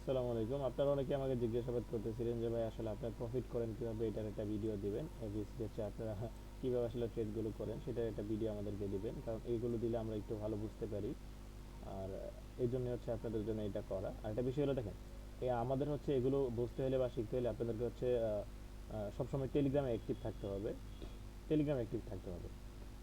আসসালামু আলাইকুম। আপনারা অনেকে আমাকে জিজ্ঞাসাবাদ করতেছিলেন যে, ভাই, আসলে আপনারা প্রফিট করেন কীভাবে? এটার একটা ভিডিও দিবেন। হচ্ছে আপনারা কীভাবে আসলে ট্রেডগুলো করেন, সেটার একটা ভিডিও আমাদেরকে দিবেন। কারণ এইগুলো দিলে আমরা একটু ভালো বুঝতে পারি। আর এই জন্য হচ্ছে আপনাদের জন্য এটা করা। আর একটা বিষয় হলো, দেখেন আমাদের হচ্ছে এগুলো বুঝতে হলে বা শিখতে হলে আপনাদেরকে হচ্ছে সবসময় টেলিগ্রামে অ্যাক্টিভ থাকতে হবে। টেলিগ্রামে অ্যাক্টিভ থাকতে হবে।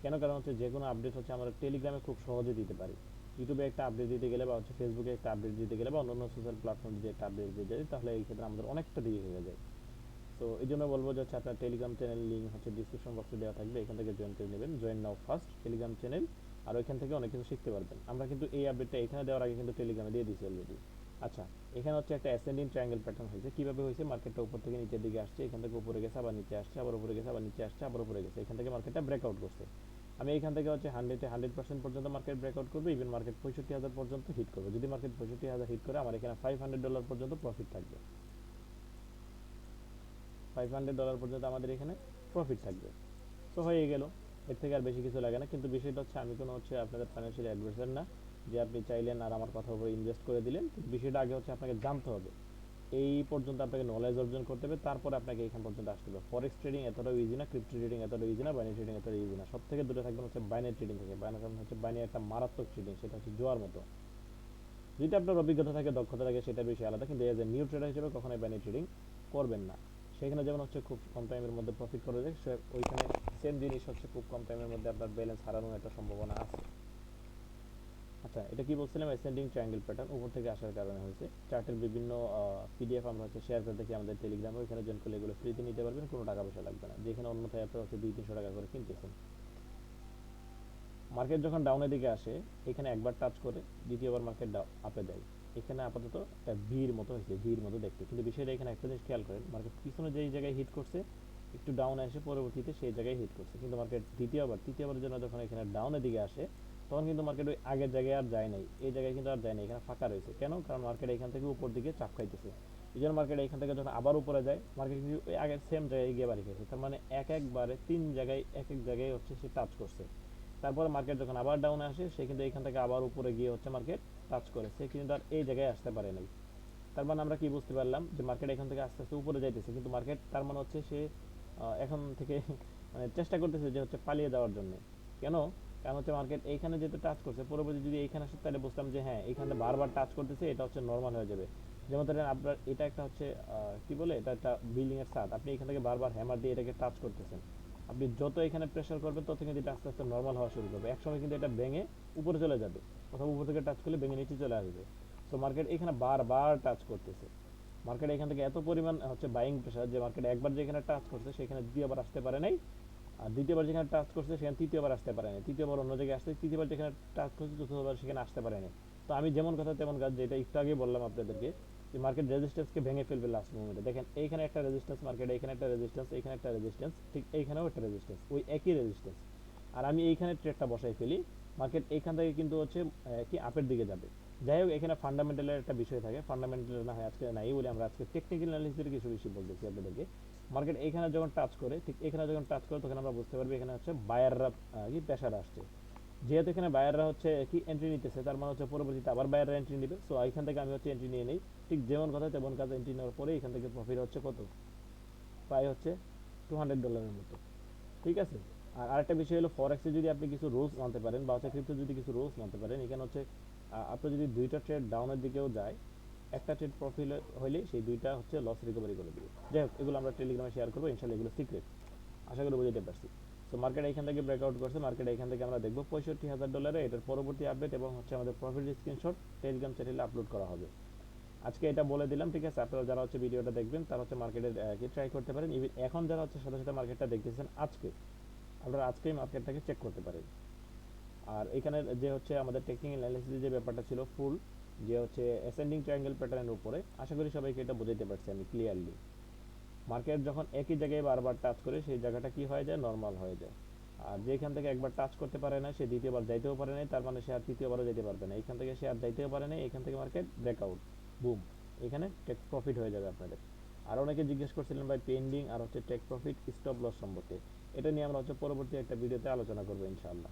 কেন? কারণ হচ্ছে যে কোনো আপডেট হচ্ছে আমরা টেলিগ্রামে খুব সহজে দিতে পারি। ইউটিউবে একটা আপডেট দিতে গেলে বা হচ্ছে ফেসবুকে একটা আপডেট দিতে গেলে বা অন্যান্য সোশ্যাল প্ল্যাটফর্ম যদি একটা আপডেট দিতে যাই তাহলে এই ক্ষেত্রে আমাদের অনেকটা দেরি হয়ে যায়। তো এই জন্য বলব যে হচ্ছে আপনার টেলিগ্রাম চ্যানেল লিঙ্ক হচ্ছে ডিসক্রিপশন বক্সে দেওয়া থাকবে। এখান থেকে জয়েন করে নেবেন। Join now first Telegram channel আর ওইখান থেকে অনেক কিছু শিখতে পারবেন। আমরা কিন্তু এই আপডেটটা এখানে দেওয়ার আগে কিন্তু টেলিগ্রামে দিয়ে দিয়েছি অলরেডি আচ্ছা এখানে হচ্ছে একটা অ্যাসেন্ডিং ট্রায়াঙ্গেল প্যাটার্ন হয়েছে। কীভাবে হয়েছে? মার্কেটটা উপর থেকে নিচের দিকে আসছে, এখান থেকে উপরে গেছে, আবার নিচে আসছে, আবার উপরে গেছে, আবার নিচে আসছে, আবার উপরে গেছে। এখান থেকে মার্কেটটা ব্রেকআউট করছে। আমি এখান থেকে হচ্ছে হান্ড্রেডে হান্ড্রেড পার্সেন্ট পর্যন্ত মার্কেট ব্রেকআউট করবে ইভেন মার্কেট পঁয়ষট্টি হাজার পর্যন্ত হিট করবে। যদি মার্কেট পঁয়ষট্টি হাজার হিট করে, আমার এখানে ফাইভ হান্ড্রেড ডলার পর্যন্ত প্রফিট থাকবে। ফাইভ হান্ড্রেড ডলার পর্যন্ত আমাদের এখানে প্রফিট থাকবে। তো হয়ে গেল। এর থেকে আর বেশি কিছু লাগে না, কিন্তু বিষয়টা হচ্ছে আমি কোনো হচ্ছে আপনাদের ফাইন্যান্সিয়াল অ্যাডভাইসার না, যে আপনি চাইলেন আর আমার কথার উপরে ইনভেস্ট করে দিলেন। বিষয়টা আগে হচ্ছে আপনাকে জানতে হবে। এই পর্যন্ত আপনাকে নলেজ অর্জন করতে হবে, তারপরে আপনাকে এখান পর্যন্ত আসতে হবে। ফরেক্স ট্রেডিং এতটাও ইজি না ক্রিপ্টো ট্রেডিং এতটাও ইজি না বাইনারি ট্রেডিং এতটাও ইজি না। সব থেকে দূরে থাকবেন হচ্ছে বাইনারি ট্রেডিং থেকে। বাইনারি কারণ হচ্ছে বাইনারি একটা মারাত্মক ট্রেডিং সেটা হচ্ছে জোয়ার মতো। যদি আপনার অভিজ্ঞতা থাকে, দক্ষতা থাকে, সেটা বেশি আলাদা, কিন্তু এজ এ নিউ ট্রেডার হিসেবে কখনোই বাইনারি ট্রেডিং করবেন না। সেখানে যেমন হচ্ছে খুব কম টাইমের মধ্যে প্রফিট করা যায়, সে ওইখানে সেম জিনিস হচ্ছে খুব কম টাইমের মধ্যে আপনার ব্যালেন্স হারানোর একটা সম্ভাবনা আছে। আচ্ছা এটা কি বলছিলাম? অ্যাসেন্ডিং ট্রায়াঙ্গেল প্যাটার্ন উপর থেকে আসার কারণে হয়েছে। চার্টের বিভিন্ন পিডিএফ আমরা হচ্ছে শেয়ার করে দেখি আমাদের টেলিগ্রামে ওইখানে জয়েন করলে এগুলো ফ্রিতে নিতে পারবেন, কোনো টাকা পয়সা লাগবে না। যেখানে অন্যথায় আপনারা হচ্ছে দুই, তিনশো টাকা করে কিনতেছেন। মার্কেট যখন ডাউনের দিকে আসে, এখানে একবার টাচ করে, দ্বিতীয়বার মার্কেট আপে দেয়। এখানে আপাতত একটা ভিড় মতো হয়েছে, ভিড় মতো দেখতে। কিন্তু বিষয়টা এখানে একটা জিনিস খেয়াল করেন মার্কেট পিছনে যেই জায়গায় হিট করছে, একটু ডাউন আসে পরবর্তীতে সেই জায়গায় হিট করছে। কিন্তু মার্কেট দ্বিতীয়বার, তৃতীয়বারের জন্য যখন এখানে ডাউনের দিকে আসে তখন কিন্তু মার্কেট ওই আগের জায়গায় আর যায় নাই। এই জায়গায় কিন্তু আর যায় নাই, এখানে ফাঁকা রয়েছে। কেন? কারণ মার্কেট এখান থেকে উপর দিকে চাপ খাইতেছে। এই জন্য মার্কেট এখান থেকে যখন আবার উপরে যায় মার্কেট কিন্তু ওই আগের সেম জায়গায় গিয়ে বাড়ি তার মানে এক একবারে তিন জায়গায়, এক এক জায়গায় হচ্ছে সে টাচ করছে। তারপরে মার্কেট যখন আবার ডাউনে আসে, সে কিন্তু এখান থেকে আবার উপরে গিয়ে হচ্ছে মার্কেট টাচ করে। সে কিন্তু আর এই জায়গায় আসতে পারে নাই। তার মানে আমরা কি বুঝতে পারলাম? যে মার্কেট এখান থেকে আস্তে আস্তে উপরে যাইতেছে। কিন্তু মার্কেট তার মানে হচ্ছে সে এখন থেকে মানে চেষ্টা করতেছে যে হচ্ছে পালিয়ে যাওয়ার জন্য। কেন? কারণ হচ্ছে মার্কেট এইখানে যেহেতু টাচ করছে পরবর্তী যদি এইখানে আসে, তাহলে বুঝতাম যে হ্যাঁ এইখানে বারবার টাচ করতেছে, এটা হচ্ছে নর্মাল হয়ে যাবে। যেমন ধরেন আপনার, এটা একটা হচ্ছে কি বলে, এটা একটা বিল্ডিং এর ছাদ। আপনি এখান থেকে বারবার হ্যামার দিয়ে এটাকে টাচ করতেছেন। আপনি যত এখানে প্রেসার করবেন, তত কিন্তু এটা আস্তে আস্তে নর্মাল হওয়া শুরু করবে। একসময় কিন্তু এটা ভেঙে উপরে চলে যাবে, অথবা উপর থেকে টাচ করলে ভেঙে নিচে চলে আসবে। সো মার্কেট এখানে বারবার টাচ করতেছে। মার্কেট এখান থেকে এত পরিমাণ হচ্ছে বাইং প্রেসার যে মার্কেট একবার যেখানে টাচ করছে, সেখানে দ্বিতীয়বার আসতে পারে নাই। আর দ্বিতীয়বার যেখানে টাচ করছে, সেখানে তৃতীয়বার আসতে পারে না তৃতীয়বার অন্য জায়গায় আসতে তৃতীয়বার যেখানে টাচ করছে, চতুর্থবার সেখানে আসতে পারে নাই। তো আমি যেমন কথা তেমন কাজ, যেটা একটু আগে বললাম আপনাদেরকে, যে মার্কেট রেজিস্ট্যান্সকে ভেঙে ফেলবে লাস্ট মোমেন্টে দেখেন, এইখানে একটা রেজিস্ট্যান্স মার্কেট এখানে একটা রেজিস্ট্যান্স এখানে একটা রেজিস্ট্যান্স ঠিক এইখানেও একটা রেজিস্ট্যান্স ওই একই রেজিস্ট্যান্স আর আমি এইখানে ট্রেডটা বসাই ফেলি মার্কেট এইখান থেকে কিন্তু হচ্ছে কি আপের দিকে যাবে। যাই হোক এখানে ফান্ডামেন্টালের একটা বিষয় থাকে। ফান্ডামেন্টাল না হয় আজকে নাই বলে আমরা আজকে টেকনিক্যাল অ্যানালিসিসের কিছু বেশি বলতেছি আপনাদেরকে। মার্কেট এখানে যখন টাচ করে, ঠিক এখানে যখন টাচ করে, তখন আমরা বুঝতে পারব এখানে হচ্ছে বায়াররা কি প্রেশার আসছে। যেহেতু এখানে বায়াররা হচ্ছে কি এন্ট্রি নিতেছে, তার মানে হচ্ছে পরবর্তীতে আবার বায়াররা এন্ট্রি নেবে। সো এখান থেকে আমি হচ্ছে এন্ট্রি নিয়ে নিই। ঠিক যেমন কথা, তেমন কাজ এন্ট্রি নেওয়ার পরে এখান থেকে প্রফিট হচ্ছে কত? প্রায় হচ্ছে টু হান্ড্রেড ডলারের মতো। ঠিক আছে? আর আরেকটা বিষয় হলো ফরেক্সে যদি আপনি কিছু রুলস মানতে পারেন বা হচ্ছে ক্রিপ্টো যদি কিছু রুলস মানতে পারেন, এখানে হচ্ছে আপনার যদি দুইটা ট্রেড ডাউনের দিকেও যায়, একটা ট্রেড প্রফিট হইলে সেই দুইটা হচ্ছে লস রিকভারি করে দিবে। যাই হোক, এগুলো আমরা টেলিগ্রামে শেয়ার করব ইনশাল্লাহ এগুলো সিক্রেট আশা করি বুঝতে পারছি। তো মার্কেট এখান থেকে ব্রেকআউট করছে মার্কেট এখান থেকে আমরা দেখব পঁয়ষট্টি হাজার ডলারে এটার পরবর্তী আপডেট এবং হচ্ছে আমাদের প্রফিট স্ক্রিনশট টেলিগ্রাম চ্যানেলে আপলোড করা হবে। আজকে এটা বলে দিলাম, ঠিক আছে? আপনারা যারা হচ্ছে ভিডিওটা দেখবেন, তারা হচ্ছে মার্কেটের ট্রাই করতে পারেন। ইভেন এখন যারা হচ্ছে সাথে সাথে মার্কেটটা দেখতেছেন, আজকে আপনারা আজকেই মার্কেটটাকে চেক করতে পারেন। আর এখানে যে হচ্ছে আমাদের টেকনিক্যাল অ্যানালিসিস যে ব্যাপারটা ছিল ফুল যে হচ্ছে অ্যাসেন্ডিং ট্রায়াঙ্গেল প্যাটার্নের উপরে, আশা করি সবাইকে এটা বোঝাতে পারছি আমি ক্লিয়ারলি মার্কেট যখন একই জায়গায় বারবার টাচ করে, সেই জায়গাটা কি হয়ে যায়? নর্মাল হয়ে যায়। আর যেখান থেকে একবার টাচ করতে পারে না, সে দ্বিতীয়বার যাইতেও পারে না তার মানে সে আর তৃতীয়বারও যেতে পারবে না। এখান থেকে সে আর যাইতেও পারে না এখান থেকে মার্কেট ব্রেকআউট বুম এখানে টেক প্রফিট হয়ে যাবে আপনাদের। আর অনেকে জিজ্ঞেস করছিলেন, ভাই পেন্ডিং আর হচ্ছে টেক প্রফিট স্টপ লস সম্পর্কে? এটা নিয়ে আমরা হচ্ছে পরবর্তী একটা ভিডিওতে আলোচনা করব ইনশাআল্লাহ।